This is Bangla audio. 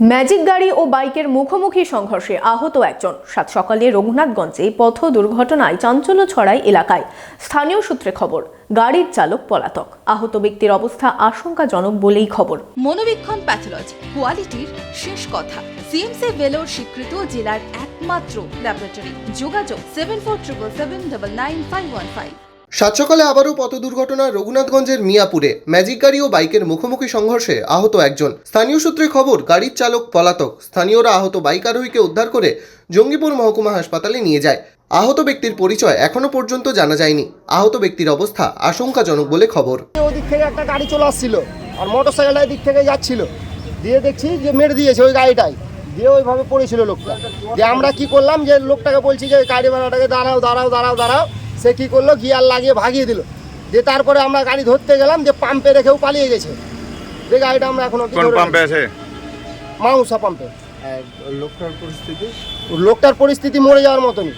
ম্যাজিক গাড়ি ও বাইকের মুখোমুখি সংঘর্ষে আহত একজন। সাত সকালে রঘুনাথগঞ্জে পথ দুর্ঘটনায় চাঞ্চল্য ছড়ায় এলাকায়। স্থানীয় সূত্রে খবর, গাড়ির চালক পলাতক। আহত ব্যক্তির অবস্থা আশঙ্কাজনক বলেই খবর। মনোবীক্ষণ প্যাথোলজি, কোয়ালিটির শেষ কথা। সিএমসি ভেলোর স্বীকৃত জেলার একমাত্র ল্যাবরেটরি। যোগাযোগ seven four triple seven double nine five one five সাত সকালে আবারও পথ দুর্ঘটনা রঘুনাথগঞ্জের মিয়াপুরে। ম্যাজিক গাড়ি ও বাইকের মুখোমুখি সংঘর্ষে আহত একজন। স্থানীয় সূত্রে খবর, গাড়ির চালক পলাতক। স্থানীয়রা আহত বাইক আরোহীকে উদ্ধার করে জঙ্গিপুর মহকুমা হাসপাতালে নিয়ে যায়। আহত ব্যক্তির পরিচয় এখনও পর্যন্ত জানা যায়নি। আহত ব্যক্তির অবস্থা আশঙ্কাজনক বলে খবর। ওদিক থেকে একটা গাড়ি চলে আসছিল আর মোটর সাইকেলটা দিক থেকে যাচ্ছিল। দিয়ে দেখছি যে মেরে দিয়েছে ওই গাড়িটাই। দিয়ে ওইভাবে পড়েছিল লোকটা। যে আমরা কি করলাম যে লোকটাকে বলছি যে গাড়ি ভাড়াটাকে দাঁড়াও দাঁড়াও দাঁড়াও দাঁড়াও। সে কী করল? গিয়ার লাগিয়ে ভাগিয়ে দিল। যে তারপরে আমরা গাড়ি ধরতে গেলাম যে পাম্পে রেখেও পালিয়ে গেছে। যে গাড়িটা আমরা এখনও কোন পাম্পে আছে? মাউসা পাম্পে লোকটার পরিস্থিতি? লোকটার পরিস্থিতি মরে যাওয়ার মতনই।